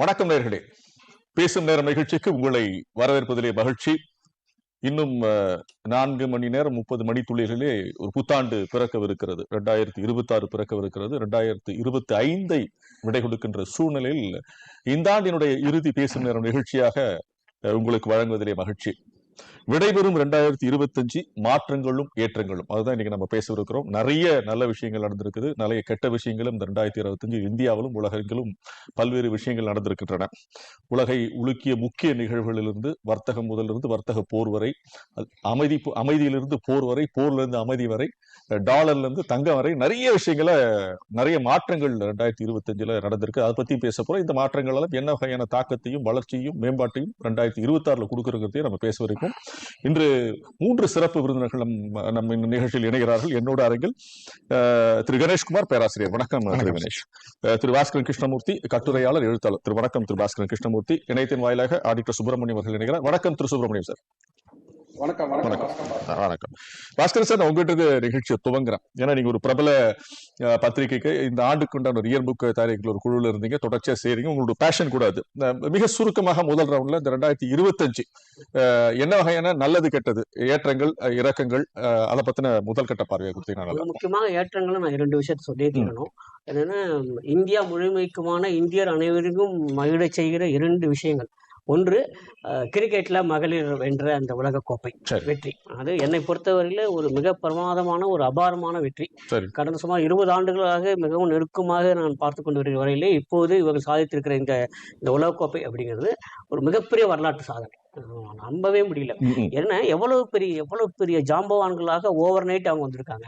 வணக்கம் நேர்களே பேசும் நேரம் நிகழ்ச்சிக்கு உங்களை வரவேற்பதிலே மகிழ்ச்சி. இன்னும் நான்கு மணி நேரம் முப்பது மணி துளிகளிலே ஒரு புத்தாண்டு பிறக்கவிருக்கிறது. ரெண்டாயிரத்தி இருபத்தி ஆறு பிறக்கவிருக்கிறது. ரெண்டாயிரத்தி இருபத்தி ஐந்தை விடை கொடுக்கின்ற சூழ்நிலையில் இந்த ஆண்டினுடைய இறுதி பேசும் நேரம் நிகழ்ச்சியாக உங்களுக்கு வழங்குவதிலே மகிழ்ச்சி. விடைபெறும் ரெண்டாயிரத்தி இருபத்தஞ்சு மாற்றங்களும் ஏற்றங்களும். அதுதான் இன்னைக்கு நம்ம பேசவிருக்கிறோம் நிறைய நல்ல விஷயங்கள் நடந்திருக்குது. நிறைய கெட்ட விஷயங்களும் இந்த ரெண்டாயிரத்தி இருபத்தஞ்சு இந்தியாவிலும் உலகெங்கிலும் பல்வேறு விஷயங்கள் நடந்திருக்கின்றன. உலகை உலுக்கிய முக்கிய நிகழ்வுகளிலிருந்து வர்த்தகம் முதலிருந்து வர்த்தக போர் வரை அமைதி அமைதியிலிருந்து போர் வரை போர்லிருந்து அமைதி வரை டாலர்லேருந்து டாலர்ல இருந்து தங்கம் வரை நிறைய விஷயங்களை நிறைய மாற்றங்கள் ரெண்டாயிரத்தி இருபத்தஞ்சுல நடந்திருக்கு. அதை பத்தி பேச போறோம். இந்த மாற்றங்களால் என்ன வகையான தாக்கத்தையும் வளர்ச்சியும் மேம்பாட்டையும் ரெண்டாயிரத்தி இருபத்தி ஆறுல கொடுக்கறதையும் நம்ம பேச வரைக்கும் இன்று மூன்று சிறப்பு விருந்தினர்கள் நம் நம்ம இந்த நிகழ்ச்சியில் இணைகிறார்கள். என்னோட அரங்கில் திரு கணேஷ்குமார் பேராசிரியர். வணக்கம் திரு. கணேஷ். திரு பாஸ்கரன் கிருஷ்ணமூர்த்தி கட்டுரையாளர் எழுத்தாளர். திரு வணக்கம் திரு பாஸ்கரன் கிருஷ்ணமூர்த்தி. இணையத்தின் வாயிலாக ஆடிட்டர் சுப்பிரமணியம் அவர்கள் இணைகிறார். வணக்கம் திரு சுப்பிரமணியம் சார். வணக்கம் வணக்கம் வணக்கம். பாஸ்கர். சார் நான் உங்ககிட்ட இருந்து நிகழ்ச்சியை துவங்குறேன். ஏன்னா நீங்க ஒரு பிரபல பத்திரிகைக்கு இந்த ஆண்டுக்குண்டான ஒரு இயர் புக் தயாரிக்கிற ஒரு குழுல இருந்தீங்க. தொடர்ச்சியா செய்றீங்க உங்களோட பேஷன் கூட அது. மிக சுருக்கமாக முதல் ரவுண்ட்ல இந்த ரெண்டாயிரத்தி இருபத்தஞ்சு என்ன வகையான நல்லது கெட்டது? ஏற்றங்கள் இறக்கங்கள் அஹ், அதை பத்தின முதல் கட்ட பார்வையை கொடுத்தீங்கன்னா. முக்கியமாக ஏற்றங்களும் நான் இரண்டு விஷயத்தை சொல்லியே தீரணும். என்னன்னா இந்தியா முழுமைக்குமான இந்தியர் அனைவருக்கும் மகிழச் செய்கிற இரண்டு விஷயங்கள். ஒன்று அஹ், கிரிக்கெட்ல மகளிர் வென்ற அந்த உலக கோப்பை சரி. வெற்றி. அது என்னை பொறுத்தவரையில ஒரு மிக பிரமாதமான ஒரு அபாரமான வெற்றி. கடந்த சுமார் இருபது ஆண்டுகளாக மிகவும் நெருக்கமாக நான் பார்த்து கொண்டு வருகிற வரையிலே இப்போது இவர்கள் சாதித்திருக்கிற இந்த இந்த உலகக்கோப்பை அப்படிங்கிறது ஒரு மிகப்பெரிய வரலாற்று சாதனை. நம்பவே முடியல. ஏன்னா எவ்வளவு பெரிய எவ்வளவு பெரிய ஜாம்பவான்களாக ஓவர் நைட் அவங்க வந்திருக்காங்க.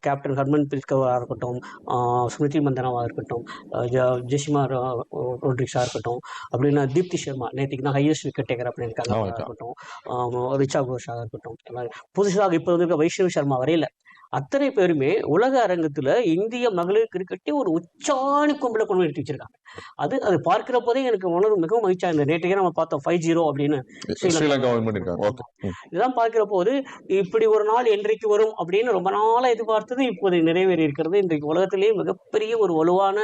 கேப்டன் ஹர்மன் பிரிஸ்கவாக இருக்கட்டும் ஸ்மிருதி மந்தனாவாக இருக்கட்டும் ஆஹ் ஜ- ஜெசிமா ரோ- ரோட்ரிக்ஸா இருக்கட்டும் அப்படின்னா தீப்தி சர்மா நேற்றுக்கு தான் ஹையஸ்ட் விக்கெட் டேக்கர் அப்படின்னு இருக்காங்க. இருக்கட்டும். ரிச்சா கோஷாக இருக்கட்டும். புதுசாக இப்போ வந்திருக்க வைஷ்ணவ் சர்மா வரையில அத்தனை பேருமே உலக அரங்கத்துல இந்திய மகளிர் கிரிக்கெட்டை ஒரு உச்சாணி கும்பல கொண்டு எடுத்து வச்சிருக்காங்க. அது அது பார்க்கிற போதே எனக்கு உணர்வு மிகவும் மகிழ்ச்சியா இருந்தது. நேற்றுக்கே நம்ம பார்த்தோம் ஃபைவ் ஜீரோ அப்படின்னு. இதெல்லாம் பார்க்கிற போது இப்படி ஒரு நாள் என்றைக்கு வரும் அப்படின்னு ரொம்ப நாளா எதிர்பார்த்தது இப்போது நிறைவேறி இருக்கிறது இன்றைக்கு உலகத்திலேயே மிகப்பெரிய ஒரு வலுவான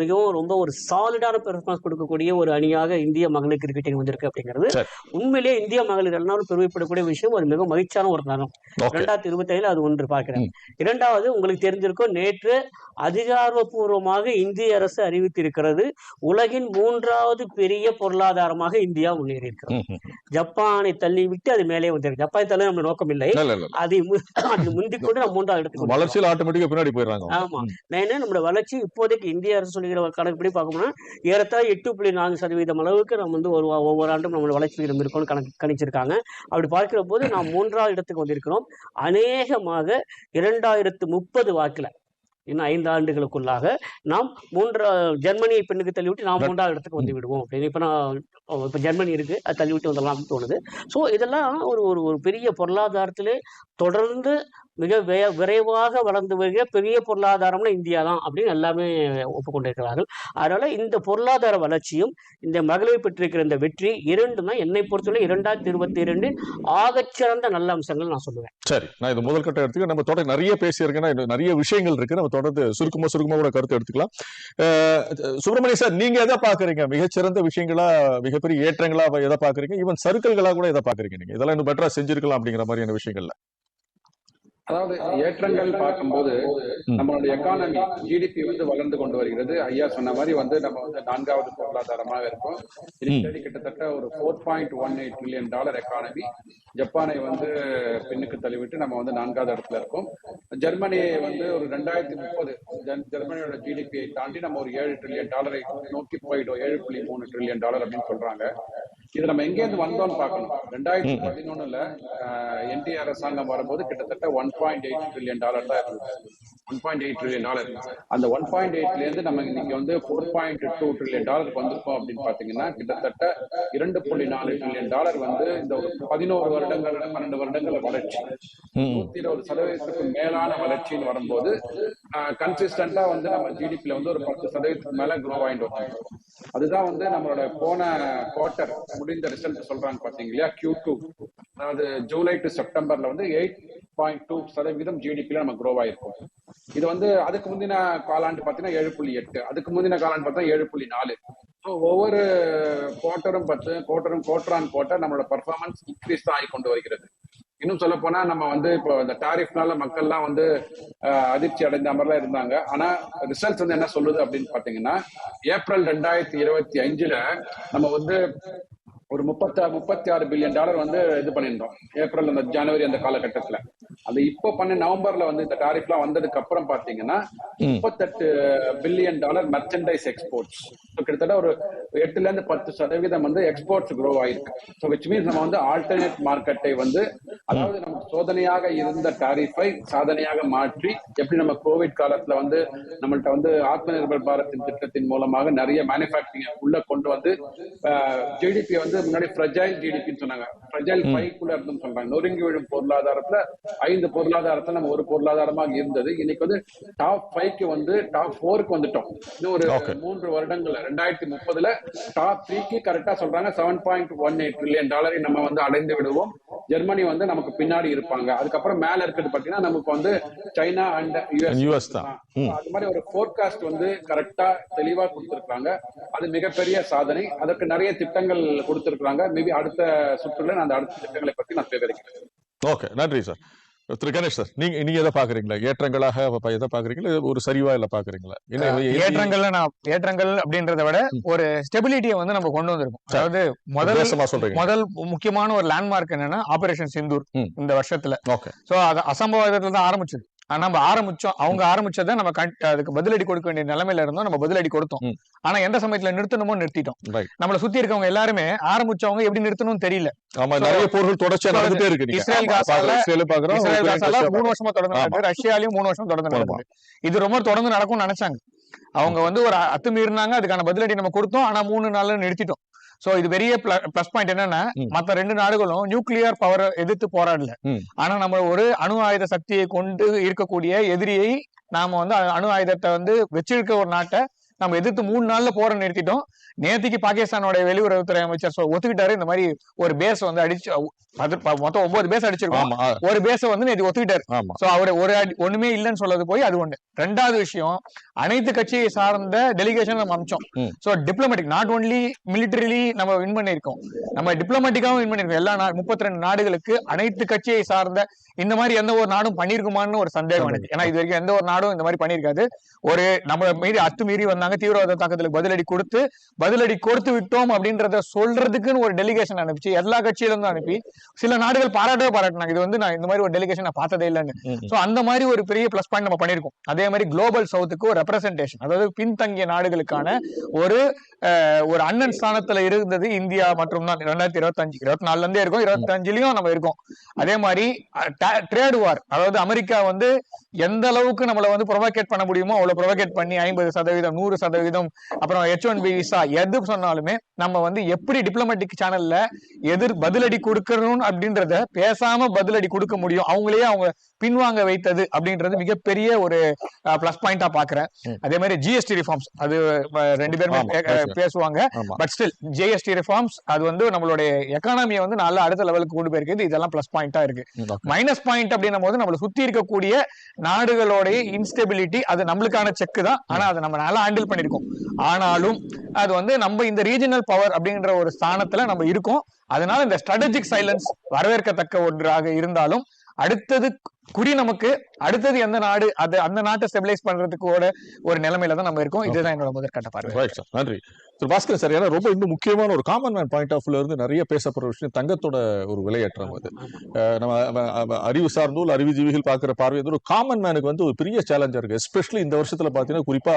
மிகவும் ரொம்ப ஒரு சாலிடான பெர்ஃபார்மன்ஸ் கொடுக்கக்கூடிய ஒரு அணியாக இந்திய மகளிர் கிரிக்கெட்டிங் வந்திருக்கு அப்படிங்கிறது. உண்மையிலேயே இந்திய மகளிர் எல்லாரும் பெருமைப்படக்கூடிய விஷயம் அது மிக மகிழ்ச்சியான ஒரு தருணம் ஓகே இரண்டாயிரத்தி இருபத்தி ஐந்துல அது ஒன்று பார்க்கிறேன் ம். இரண்டாவது உங்களுக்கு தெரிஞ்சிருக்கும் நேற்று அதிகாரப்பூர்வமாக இந்திய அரசு அறிவித்திருக்கிறது உலகின் மூன்றாவது பெரிய பொருளாதாரமாக இந்தியா முன்னேறி இருக்கிறது ம், ம். ஜப்பானை தள்ளி விட்டு அது மேலே வந்திருக்கு ஜப்பானை தள்ளி நம்ம நோக்கம் இல்லை. அதை மு- அது முந்திக் கொண்டு நம்ம மூன்றாவது இடத்துக்கு. வளர்ச்சியில் ஆட்டோமேட்டிக்கா பின்னாடி போயிடுறாங்க ஆமா. என்ன நம்மளோட வளர்ச்சி இப்போதைக்கு இந்திய அரசு சொல்லுகிற கணக்குப்படி பார்க்கணும்னா ஏறத்தாழ எட்டு புள்ளி நான்கு சதவீதம் அளவுக்கு நம்ம வந்து ஒரு ஒவ்வொரு ஆண்டும் நம்மளோட வளர்ச்சி விகிதம் இருக்கும்னு கணக்கு கணிச்சிருக்காங்க. அப்படி பார்க்கிற போது நாம் மூன்றாவது இடத்துக்கு வந்திருக்கிறோம். அநேகமாக இரண்டாயிரத்து முப்பது வாக்கில் இன்னும் ஐந்து ஆண்டுகளுக்குள்ளாக நாம் மூன்றா ஜெர்மனியை பெண்ணுக்கு தள்ளிவிட்டு நாம் மூன்றாவது இடத்துக்கு வந்து விடுவோம் அப்படின்னு. இப்போ நான் இப்போ ஜெர்மனி இருக்கு அது தள்ளிவிட்டு வந்துடலாம்னு தோணுது. ஸோ இதெல்லாம் ஒரு ஒரு ஒரு பெரிய பொருளாதாரத்திலே தொடர்ந்து மிக வே விரைவாக வளர்ந்து வருகிற பெரிய பொருளாதாரம்னா இந்தியா தான் அப்படின்னு எல்லாமே ஒப்புக்கொண்டிருக்கிறார்கள். அதனால இந்த பொருளாதார வளர்ச்சியும் இந்த மகளிர் பெற்றிருக்கிற இந்த வெற்றி இரண்டும் தான் என்னை பொறுத்தவரை இரண்டாயிரத்தி இருபத்தி இரண்டு ஆகச்சிறந்த நல்ல அம்சங்கள் நான் சொல்லுவேன். சரி நான் இது முதல் கட்ட எடுத்துக்க நம்ம தொடர்ந்து நிறைய பேசியிருக்கேன்னா நிறைய விஷயங்கள் இருக்கு. நம்ம தொடர்ந்து சுருக்கமா சுருக்கமா கூட கருத்து எடுத்துக்கலாம். சுப்பிரமணிய சார் நீங்க எதை பாக்குறீங்க மிகச்சிறந்த விஷயங்களா மிகப்பெரிய ஏற்றங்களா எதை பாக்குறீங்க ஈவன் சர்க்கிள்களா கூட எதை பாக்குறீங்க நீங்க? இதெல்லாம் இன்னும் பெட்டரா செஞ்சிருக்கலாம் அப்படிங்கிற மாதிரியான விஷயங்கள்ல. அதாவது ஏற்றங்கள் பார்க்கும்போது. நம்மளுடைய எக்கானமி ஜிடிபி வந்து வளர்ந்து கொண்டு வருகிறது. ஐயா சொன்ன மாதிரி வந்து நம்ம வந்து நான்காவது பொருளாதாரமாக இருக்கோம். இன்னைக்கு கிட்டத்தட்ட ஒரு four point one eight trillion dollar economy ஜப்பானை வந்து பின்னுக்கு தள்ளிவிட்டு நம்ம வந்து நான்காவது இடத்துல இருக்கோம். ஜெர்மனி வந்து ஒரு ரெண்டாயிரத்தி முப்பது ஜெர்மனியோட ஜிடிபியை தாண்டி நம்ம ஒரு ஏழு ட்ரில்லியன் டாலரை நோக்கி போயிடும். ஏழு புள்ளி மூணு ட்ரில்லியன் டாலர் அப்படின்னு சொல்றாங்க. இது நம்ம எங்க இருந்து வந்தோம்னு பார்க்கணும். ரெண்டாயிரத்தி பதினொன்னுல என்டி அரசாங்கம் வரும்போது கிட்டத்தட்ட one point eight trillion dollar தான் இருந்தது. One point eight trillion dollar அந்த ஒன் பாயிண்ட் எயிட்ல இருந்து நம்ம இன்னைக்கு வந்து ஃபோர் பாயிண்ட் டூ ட்ரில்லியன் டாலருக்கு வந்திருக்கோம் அப்படின்னு பாத்தீங்கன்னா கிட்டத்தட்ட இரண்டு புள்ளி நாலு ட்ரில்லியன் டாலர் வந்து இந்த ஒரு பதினோரு வருடங்கள் பன்னெண்டு வருடங்கள் வளர்ச்சி. நூத்தி இருபது சதவீதத்துக்கு மேலான வளர்ச்சின்னு வரும்போது கன்சிஸ்டன்டா வந்து நம்ம ஜிடிபில வந்து ஒரு பத்து சதவீதத்துக்கு மேல க்ரோ ஆயிட்டு வரோம் அதுதான் வந்து நம்மளோட போன குவார்டர் முடிந்த ரிசல்ட் சொல்றாங்க பாத்தீங்களா? கியூ டூ அதாவது ஜூலை டு செப்டம்பர்ல வந்து எயிட் பாயிண்ட் டூ சதவீதம் ஜிடிபில நம்ம க்ரோ ஆயிருக்கும். இது வந்து அதுக்கு முந்தின காலாண்டு பாத்தீங்கன்னா ஏழு புள்ளி எட்டு. அதுக்கு முந்தின காலாண்டு பார்த்தா ஏழு புள்ளி நாலு. ஒவ்வொரு குவார்ட்டரும் பத்து குவார்ட்டரும் குவார்டரான் குவார்ட்டர் நம்மளோட பர்ஃபார்மன்ஸ் இன்க்ரீஸ் தான் ஆகி கொண்டு வருகிறது. இன்னும் சொல்ல போனா நம்ம வந்து இப்போ இந்த டாரிஃப்னால மக்கள்லாம் வந்து அதிர்ச்சி அடைந்த மாதிரிலாம் இருந்தாங்க. ஆனா ரிசல்ட்ஸ் வந்து என்ன சொல்லுது அப்படின்னு பாத்தீங்கன்னா ஏப்ரல் ரெண்டாயிரத்தி இருபத்தி அஞ்சுல நம்ம வந்து ஒரு முப்பத்தி முப்பத்தி ஆறு பில்லியன் டாலர் வந்து இது பண்ணியிருந்தோம். ஏப்ரல் அந்த ஜனவரி அந்த காலகட்டத்துல. அது இப்போ பண்ண நவம்பர்ல வந்து இந்த டாரிஃப்லாம் வந்ததுக்கு அப்புறம் பாத்தீங்கன்னா முப்பத்தெட்டு பில்லியன் டாலர் மெர்ச்சன்டைஸ் எக்ஸ்போர்ட்ஸ் கிட்டத்தட்ட ஒரு எட்டுல இருந்து பத்து சதவீதம் வந்து எக்ஸ்போர்ட்ஸ் க்ரோ ஆயிருக்கு. ஸோ விச் மீன்ஸ் நம்ம வந்து ஆல்டர்னேட் மார்க்கெட்டை வந்து அதாவது நமக்கு சோதனையாக இருந்த டாரிஃபை சாதனையாக மாற்றி எப்படி நம்ம கோவிட் காலத்துல வந்து நம்மள்ட்ட வந்து ஆத்ம நிர்பர் பாரத்தின் திட்டத்தின் மூலமாக நிறைய மேனுஃபேக்சரிங் உள்ள கொண்டு வந்து ஜிடிபி வந்து முன்னாடி ஃப்ரஜைல் ஜிடிபின்னு சொன்னாங்க. ஃப்ரஜைல் ஃபைவ்க்குள்ள இருந்துன்னு சொல்றாங்க. நொறுங்கி விழும் பொருளாதாரத்துல ஐந்து பொருளாதாரத்துல நம்ம ஒரு பொருளாதாரமாக இருந்தது. இன்னைக்கு வந்து டாப் ஃபைவ்க்கு வந்து டாப் ஃபோருக்கு வந்துட்டோம். இன்னும் ஒரு. மூன்று வருடங்கள்ல ரெண்டாயிரத்தி முப்பதுல டாப் த்ரீக்கு கரெக்டா சொல்றாங்க. Seven point one eight trillion டாலரை நம்ம வந்து அடைந்து விடுவோம். ஜெர்மனி வந்து நமக்கு பின்னாடி இருப்பாங்க. அதுக்கப்புறம் மேல இருக்கிறது பாத்தீங்கன்னா நமக்கு வந்து சைனா அண்ட் யூஎஸ் தான். அது மாதிரி ஒரு ஃபோர்காஸ்ட் வந்து கரெக்டா தெளிவா கொடுத்திருக்காங்க அது மிகப்பெரிய சாதனை. அதற்கு நிறைய திட்டங்கள் கொடுத்திருக்காங்க மேபி அடுத்த சுற்றுல நான் அந்த அடுத்த திட்டங்களை பத்தி நான் விவரிக்கிறேன். ஓகே நன்றி சார் திரு கணேஷ் சார் நீங்க நீங்க எதை பாக்குறீங்களா? ஏற்றங்களாக ப- எதை பாக்குறீங்களா? ஒரு சரிவா இல்ல பாக்குறீங்களா? ஏற்றங்கள்ல நான் ஏற்றங்கள் அப்படின்றத விட ஒரு ஸ்டெபிலிட்டியை வந்து நம்ம கொண்டு வந்திருக்கோம். அதாவது முதல் முதல் முக்கியமான ஒரு லேண்ட்மார்க் என்னன்னா ஆபரேஷன் சிந்தூர். இந்த வருஷத்துல. ஓகே சோ அது அசம்பவத்துல தான் ஆரம்பிச்சது. நம்ம ஆரம்பிச்சோம். அவங்க ஆரம்பிச்சதை நம்ம அதுக்கு பதிலடி கொடுக்க வேண்டிய நிலைமையில இருந்தோம். நம்ம பதிலடி கொடுத்தோம். ஆனா எந்த சமயத்துல நிறுத்தணுமோ நிறுத்திட்டோம். நம்மள சுத்தி இருக்கவங்க எல்லாருமே ஆரம்பிச்சவங்க எப்படி நிறுத்தணும்னு தெரியல. ஆமா நிறைய போர்கள் தொடர்ச்சியா நடந்துட்டே இருக்கு. இஸ்ரேல் காசால- இஸ்ரேல் மூணு வருஷமா தொடர்ந்து. நடக்குது. ரஷ்யாலயும் மூணு வருஷம் தொடர்ந்து. நடக்குது. இது ரொம்ப தொடர்ந்து நடக்கும்னு நினைச்சாங்க. அவங்க வந்து ஒரு அத்துமீறினாங்க. அதுக்கான பதிலடி நம்ம கொடுத்தோம். ஆனா மூணு நாள்ல நிறுத்திட்டோம். சோ இது பெரிய பிளஸ் பாயிண்ட் என்னன்னா. மத்த ரெண்டு நாடுகளும் நியூக்ளியர் பவர் எதிர்த்து போராடல. ஆனா நம்ம ஒரு அணு ஆயுத சக்தியை கொண்டு இருக்கக்கூடிய எதிரியை நாம வந்து அணு ஆயுதத்தை வந்து வச்சிருக்க ஒரு நாட்டை நம்ம எதிர்த்து மூணு நாள்ல போற நிறுத்திட்டோம். நேத்திக்கு பாகிஸ்தானோட வெளியுறவுத்துறை அமைச்சர் ஒத்துக்கிட்டாரு. இந்த மாதிரி ஒரு பேஸ் வந்து அடிச்சு மொத்தம் ஒன்பது பேஸ் அடிச்சிருக்கோம். ஒரு பேஸ வந்து நேத்து ஒத்துக்கிட்டாரு. சோ அவரு ஒரு அடி ஒண்ணுமே இல்லைன்னு சொல்றது போய் அது ஒண்ணு. ரெண்டாவது விஷயம் அனைத்து கட்சியை சார்ந்த டெலிகேஷன் நம்ம அமிச்சோம். So diplomatic not only militarily நம்ம வின் பண்ணிருக்கோம் நம்ம டிப்ளமேட்டிக்காவும் வின் பண்ணிருக்கோம் எல்லா முப்பத்தி ரெண்டு நாடுகளுக்கு அனைத்து கட்சியை சார்ந்த இந்த மாதிரி எந்த ஒரு நாடும் பண்ணிருக்குமான்னு ஒரு சந்தேகம் எனக்கு. ஏன்னா இது வரைக்கும் எந்த ஒரு நாடும் இந்த மாதிரி பண்ணிருக்காது. ஒரு நம்ம மீறி அத்துமீறி வந்தாங்க தீவிரவாத தாக்குதலுக்கு பதிலடி கொடுத்து பதிலடி கொடுத்து விட்டோம் அப்படின்றத சொல்றதுக்குன்னு ஒரு டெலிகேஷன் அனுப்பிச்சு எல்லா கட்சியில இருந்தும் அனுப்பி சில நாடுகள் பாராட்டவே பாராட்டினாங்க. இது வந்து நான் இந்த மாதிரி ஒரு டெலிகேஷன் நான் பார்த்ததே இல்லைன்னு. சோ அந்த மாதிரி ஒரு பெரிய ப்ளஸ் பாயிண்ட் நம்ம பண்ணிருக்கோம். அதே மாதிரி குளோபல் சவுத்துக்கு ஒரு ரெப்ரசன்டேஷன் அதாவது பின்தங்கிய நாடுகளுக்கான ஒரு ஒரு அண்ணன் ஸ்தானத்துல இருந்தது இந்தியா மற்றும் தான். ரெண்டாயிரத்தி இருபத்தஞ்சு இருபத்தி நாலுல இருந்தே இருக்கும். இருபத்தஞ்சுலயும் நம்ம இருக்கோம். அதே மாதிரி ட்ரேட் வார் அதாவது அமெரிக்கா வந்து எந்த அளவுக்கு நம்மளை வந்து ப்ரொவோகேட் பண்ண முடியுமோ அவ்வளவு ப்ரொவோகேட் பண்ணி ஐம்பது சதவீதம் நூறு சதவீதம் அப்புறம் ஹெச் ஒன் பி விசா எது சொன்னாலுமே நம்ம வந்து எப்படி டிப்ளமேட்டிக் சேனல்ல எதிர் பதிலடி கொடுக்கணும் அப்படின்றத பேசாம பதிலடி கொடுக்க முடியும். அவங்களே அவங்க பின்வாங்க வைத்தது அப்படின்றது மிகப்பெரிய ஒரு பிளஸ் பாயிண்டா பாக்குறேன். அதே மாதிரி ஜிஎஸ்டி ரிஃபார்ம்ஸ் அது ரெண்டு பேருமே. பேசுவாங்க. பட் ஸ்டில் ஜிஎஸ்டி ரிஃபார்ம்ஸ் அது வந்து நம்மளுடைய எக்கானமியை வந்து நல்ல அடுத்த லெவலுக்கு கொண்டு போயிருக்குது இதெல்லாம் பிளஸ் பாயிண்டா இருக்கு. ம், மைனஸ் பாயிண்ட் அப்படின்னும் போது நம்மள சுத்தி இருக்கக்கூடிய நாடுகளுடைய இன்ஸ்டெபிலிட்டி அது நம்மளுக்கான செக் தான். ஆனா அதை நம்ம நல்லா ஹேண்டில் பண்ணிருக்கோம் ஆனாலும் அது வந்து நம்ம இந்த ரீஜனல் பவர் அப்படின்ற ஒரு ஸ்தானத்துல நம்ம இருக்கோம். அதனால இந்த ஸ்ட்ராட்டஜிக் சைலன்ஸ் வரவேற்கத்தக்க ஒன்றாக இருந்தாலும் அடுத்தது குறி நமக்கு அடுத்தது எந்த நாடு அது அந்த நாட்டை ஸ்டெபிலைஸ் பண்றதுக்கு ஒரு ஒரு நிலைமையில தான் நம்ம இருக்கோம். இதுதான் என்னோட முதற்கட்ட பார்வை. நன்றி. திரு பாஸ்கர் சார் ஏன்னா ரொம்ப இன்னும் முக்கியமான ஒரு காமன் மேன் பாயிண்ட் ஆஃப் இருந்து நிறைய பேசப்படுற விஷயம் தங்கத்தோட ஒரு விலையேற்றம் அது. நம்ம அறிவு சார்ந்தோ இல்ல அறிவுஜீவிகள் பார்க்குற பார்வை வந்து ஒரு காமன் மேனுக்கு வந்து ஒரு பெரிய சேலஞ்சா இருக்கு. எஸ்பெஷலி இந்த வருஷத்துல பாத்தீங்கன்னா குறிப்பா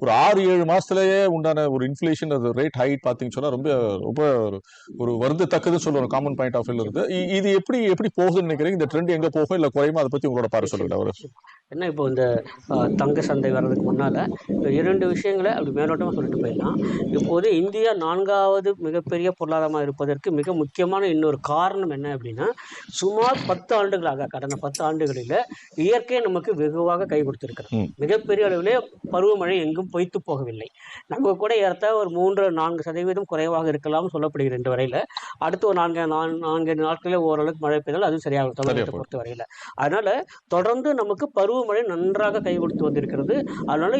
ஒரு ஆறு ஏழு மாசத்துலயே உண்டான ஒரு இன்ஃபிளேஷன் அது ரேட் ஹைட் பாத்தீங்கன்னு சொன்னா ரொம்ப ரொம்ப ஒரு- வருந்தத்தக்கதுன்னு சொல்லுவோம் காமன் பாயிண்ட் ஆஃப் இருந்து. இது எப்படி எப்படி போகுதுன்னு நினைக்கிறீங்க? இந்த ட்ரெண்ட் எங்க போகும்? இல்ல குறையுமா? அதை பத்தி உங்களோட பார்வை சொல்லுங்க அவர். என்ன இப்போ இந்த தங்க சந்தை வர்றதுக்கு முன்னால் இரண்டு விஷயங்களை அப்படி மேலோட்டமாக சொல்லிட்டு போயிடலாம். இப்போது இந்தியா நான்காவது மிகப்பெரிய பொருளாதாரமாக இருப்பதற்கு மிக முக்கியமான இன்னொரு காரணம் என்ன அப்படின்னா சுமார் பத்து ஆண்டுகளாக கடந்த பத்து ஆண்டுகளில் இயற்கை நமக்கு வெகுவாக கை கொடுத்திருக்கிறது. மிகப்பெரிய அளவிலே பருவமழை எங்கும் பொய்த்து போகவில்லை. நம்ம கூட ஏறத்த ஒரு மூன்று நான்கு சதவீதம் குறைவாக இருக்கலாம்னு சொல்லப்படுகிறது இந்த வரையில். அடுத்து ஒரு நான்கு நான்கு நாட்களில் ஓரளவுக்கு மழை பெய்தால் அதுவும் சரியாகும் தமிழகத்தை. பொறுத்த வரையில். அதனால தொடர்ந்து நமக்கு பருவ பருவமழை நன்றாக கை கொடுத்து வந்திருக்கிறது. அதனால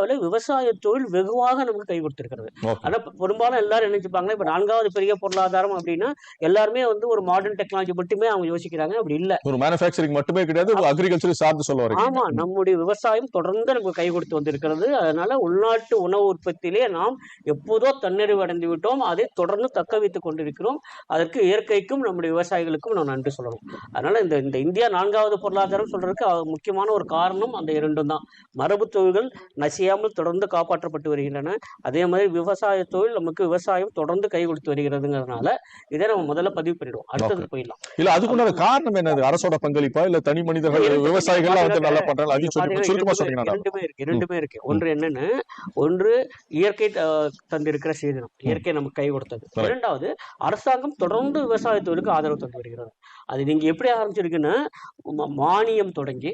இந்தியாவில் விவசாய தொழில் வெகுவாக நமக்கு கை கொடுத்திருக்கிறது Okay. ஆனா இப்ப பெரும்பாலும் எல்லாரும் நினைச்சுப்பாங்க இப்ப நான்காவது பெரிய பொருளாதாரம் அப்படின்னா எல்லாருமே வந்து ஒரு மாடர்ன் டெக்னாலஜி மட்டுமே அவங்க யோசிக்கிறாங்க. அப்படி இல்ல. ஒரு மேனுஃபேக்சரிங் மட்டுமே கிடையாது அக்ரிகல்ச்சர் சார்ந்து சொல்ல ஆமா நம்முடைய விவசாயம் தொடர்ந்து நமக்கு கை கொடுத்து வந்திருக்கிறது. அதனால உள்நாட்டு உணவு உற்பத்தியிலே நாம் எப்போதோ தன்னிறைவு அடைந்து விட்டோம். அதை தொடர்ந்து தக்க வைத்துக் கொண்டிருக்கிறோம். அதற்கு இயற்கைக்கும் நம்முடைய விவசாயிகளுக்கும் நாம் நன்றி சொல்லணும். அதனால இந்த இந்த இந்தியா நான்காவது பொருளாதாரம் சொல்றதுக்கு முக்கியமான ஒரு காரணம் அந்த இரண்டும் தான். மரபு தொழில்கள் நசியாமல் தொடர்ந்து காப்பாற்றப்பட்டு வருகின்றன. அதே மாதிரி விவசாய தொழில் நமக்கு விவசாயம் தொடர்ந்து கை கொடுத்து வருகிறதுங்கிறதுனால இதை நம்ம முதல்ல பதிவு பண்ணிடுவோம். அடுத்தது போயிடலாம். இல்ல அதுக்குண்டான காரணம் என்னது? அரசோட பங்களிப்பா? இல்ல தனி மனிதர்கள். விவசாயிகள் வந்து நல்லா பண்றாங்க இரண்டுமே இருக்கு இரண்டுமே இருக்கு. ஒன்று என்னன்னு ஒன்று இயற்கை தந்திருக்கிற சீதனம். இயற்கை நமக்கு கை கொடுத்தது. இரண்டாவது அரசாங்கம் தொடர்ந்து விவசாய தொழிலுக்கு ஆதரவு தந்து வருகிறது. அது நீங்க எப்படி ஆரம்பிச்சிருக்குன்னா மானியம் தொடங்கி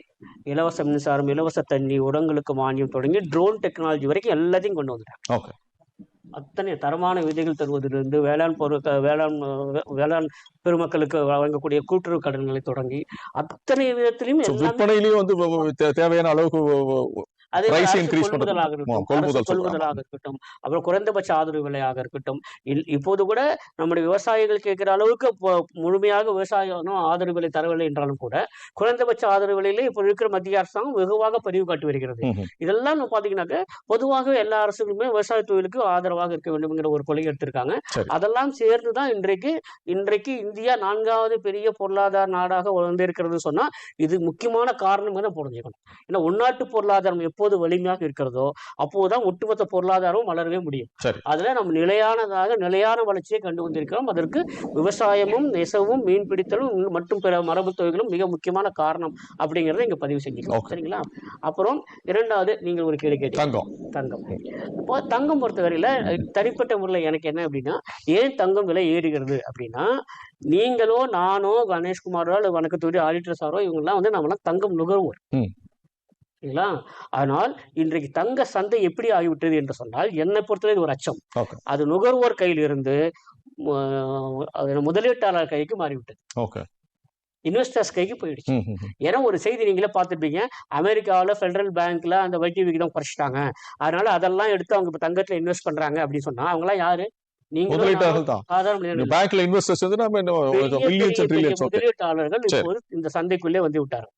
இலவச மின்சாரம் இலவச தண்ணி உரங்களுக்கு மானியம் தொடங்கி ட்ரோன் டெக்னாலஜி வரைக்கும் எல்லாத்தையும் கொண்டு வந்துட்டாங்க. அத்தனை தரமான விதைகள் தருவதிலிருந்து வேளாண் பொருட்கள் வேளாண் வேளாண் பெருமக்களுக்கு வழங்கக்கூடிய கூட்டுறவு கடன்களை தொடங்கி அத்தனை விதத்திலையும் விற்பனையிலயும் வந்து தேவையான அளவுக்கு அதே. கொள்முதலாக இருக்கட்டும். கொள்முதலாக இருக்கட்டும் அப்புறம் குறைந்தபட்ச ஆதரவு விலையாக இருக்கட்டும் இப்போது கூட நம்முடைய விவசாயிகள் கேட்கிற அளவுக்கு முழுமையாக விவசாயம் ஆதரவு விலை தரவில்லை என்றாலும் கூட குறைந்தபட்ச ஆதரவு விலையிலே இப்போ இருக்கிற மத்திய அரசாங்கம் வெகுவாக பதிவு காட்டி வருகிறது. இதெல்லாம் பாத்தீங்கன்னாக்க பொதுவாக எல்லா அரசுகளுமே விவசாய தொழிலுக்கு ஆதரவாக இருக்க வேண்டும்ங்கிற ஒரு கொள்கை எடுத்திருக்காங்க. அதெல்லாம் சேர்ந்து தான் இன்றைக்கு இன்றைக்கு இந்தியா நான்காவது பெரிய பொருளாதார நாடாக வந்திருக்கிறது சொன்னா இது முக்கியமான காரணம் தான் புரிஞ்சுக்கணும் ஏன்னா உள்நாட்டு பொருளாதாரம் எப்போது வலிமையாக இருக்கிறதோ அப்போதுதான் ஒட்டுமொத்த பொருளாதாரமும் வளரவே முடியும். அதுல நம்ம நிலையானதாக நிலையான வளர்ச்சியை கண்டு வந்திருக்கிறோம் அதற்கு விவசாயமும் நெசவும் மீன் பிடித்தலும் மற்றும் பிற மரபு தொழில்களும் மிக முக்கியமான காரணம் அப்படிங்கறத இங்க பதிவு செஞ்சுக்கலாம். Okay. சரிங்களா? அப்புறம் இரண்டாவது நீங்கள் ஒரு கேள்வி கேட்டீங்க. தங்கம். தங்கம். இப்போ தங்கம் பொறுத்தவரையில தனிப்பட்ட முறையில் எனக்கு என்ன அப்படின்னா ஏன் தங்கம் விலை ஏறுகிறது அப்படின்னா நீங்களோ நானோ கணேஷ்குமாரோ அல்லது வணக்கத்தூரி ஆடிட்டர் சாரோ இவங்கெல்லாம் வந்து நம்மளாம் தங்கம் நுகர்வோர். ம். சரிங்களா? ஆனால் இன்றைக்கு தங்க சந்தை எப்படி ஆகிவிட்டது என்று சொன்னால் என்னை பொறுத்தவரை இது ஒரு அச்சம். அது நுகர்வோர் கையில் இருந்து முதலீட்டாளர் கைக்கு மாறிவிட்டது. இன்வெஸ்டர்ஸ் கைக்கு போயிடுச்சு. ஏன்னா ஒரு செய்தி நீங்களே பார்த்துருப்பீங்க அமெரிக்காவில் ஃபெடரல் பேங்க்ல அந்த வட்டி விகிதம் குறைச்சிட்டாங்க. அதனால அதெல்லாம் எடுத்து அவங்க இப்போ தங்கத்துல இன்வெஸ்ட் பண்றாங்க அப்படின்னு சொன்னா அவங்களாம் யாரு? முதலீட்டாளர்கள் இந்த பேங்க்ல இன்வெஸ்டர்ஸ் வந்து நம்ம முதலீட்டாளர்கள். இப்போது சந்தைக்குள்ளே வந்து விட்டார்கள்.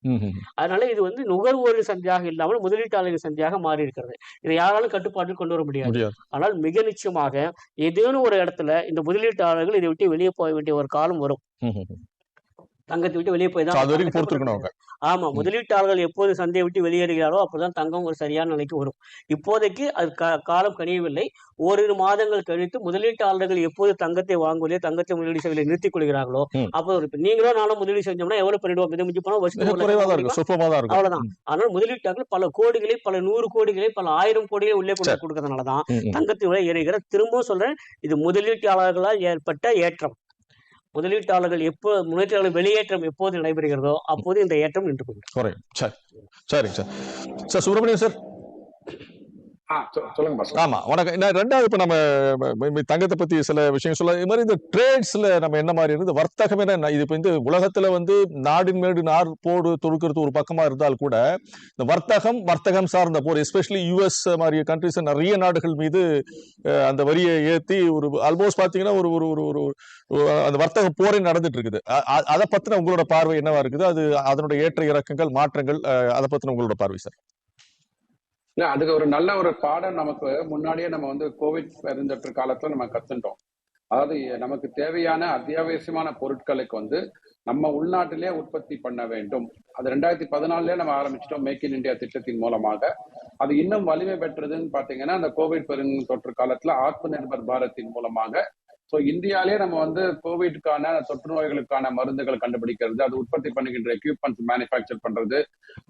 அதனால இது வந்து நுகர்வோரின் சந்தையாக இல்லாமல் முதலீட்டாளரின் சந்தையாக மாறி இருக்கிறது இதை யாராலும் கட்டுப்பாட்டில் கொண்டு வர முடியாது. ஆனால் மிக நிச்சயமாக ஏதேனும் ஒரு இடத்துல இந்த முதலீட்டாளர்கள் இதை விட்டு வெளியே போக வேண்டிய ஒரு காலம் வரும். தங்கத்தை விட்டு வெளியே போய் தான் ஆமா முதலீட்டாளர்கள் எப்போது சந்தையை விட்டு வெளியேறுகிறாரோ அப்போதான் தங்கம் ஒரு சரியான நிலைக்கு வரும். இப்போதைக்கு அது காலம் கனியவில்லை ஓரிரு மாதங்கள் கழித்து முதலீட்டாளர்கள் எப்போது தங்கத்தை வாங்குவதே தங்கத்தை முதலீடு செய்வதை நிறுத்திக் கொள்கிறார்களோ ம். அப்போ ஒரு இப்ப நீங்களும் நானும் முதலீடு செஞ்சோம்னா எவ்வளவு பண்ணிடுவோம் மித மிஞ்சி போனா வருஷத்துக்கு அவ்வளவுதான். ஆனால் முதலீட்டாளர்கள் பல கோடிகளை பல நூறு கோடிகளை பல ஆயிரம் கோடிகளை உள்ளே கொண்டு. கொடுக்கறதுனாலதான். தங்கத்தை விலை ஏறுகிற திரும்பவும் சொல்றேன் இது முதலீட்டாளர்களால் ஏற்பட்ட ஏற்றம். முதலீட்டாளர்கள் எப்போ முதலீட்டாளர்கள் வெளியேற்றம் எப்போது நடைபெறுகிறதோ அப்போது இந்த ஏற்றம் நின்று போகும் குறையும். சரி. சரிங்க சார். Sir Subramaniam sir. ஆமா வணக்கம். நான் ரெண்டாவது இப்ப நம்ம தங்கத்தை பத்தி சில விஷயம் சொல்ல இது மாதிரி இந்த ட்ரேட்ஸ்ல நம்ம என்ன மாதிரி இருந்து வர்த்தகம் என்ன இது இப்ப இந்த உலகத்துல வந்து நாடின் மேடு நார் போடு தொடுக்கிறது ஒரு பக்கமா இருந்தால் கூட இந்த வர்த்தகம் வர்த்தகம் சார்ந்த போர் எஸ்பெஷலி யுஎஸ் மாதிரி கண்ட்ரிஸ் நிறைய நாடுகள் மீது அந்த வரியை ஏத்தி ஒரு ஆல்மோஸ்ட் பாத்தீங்கன்னா ஒரு ஒரு ஒரு ஒரு அந்த வர்த்தக போரே நடந்துட்டு இருக்குது அதை பத்தின உங்களோட பார்வை என்னவா இருக்குது? அது அதனுடைய ஏற்ற இறக்கங்கள் மாற்றங்கள் அதை பத்தின உங்களோட பார்வை சார். இல்ல அதுக்கு ஒரு நல்ல ஒரு பாடம் நமக்கு முன்னாடியே நம்ம வந்து கோவிட் பெருந்தொற்று காலத்துல நம்ம கத்துட்டோம் அதாவது நமக்கு தேவையான அத்தியாவசியமான பொருட்களுக்கு வந்து நம்ம உள்நாட்டிலே உற்பத்தி பண்ண வேண்டும். அது ரெண்டாயிரத்தி பதினாலே நம்ம ஆரம்பிச்சிட்டோம் மேக் இன் இந்தியா திட்டத்தின் மூலமாக. அது இன்னும் வலிமை பெற்றதுன்னு பாத்தீங்கன்னா அந்த கோவிட் பெருந்தொற்று காலத்துல ஆத்ம நிர்பர் பாரத்தின் மூலமாக ஸோ இந்தியாலே நம்ம வந்து கோவிட்கான தொற்று நோய்களுக்கான மருந்துகளை கண்டுபிடிக்கிறது அது உற்பத்தி பண்ணுகின்ற எக்யூப்மெண்ட்ஸ் மேனுஃபேக்சர் பண்றது.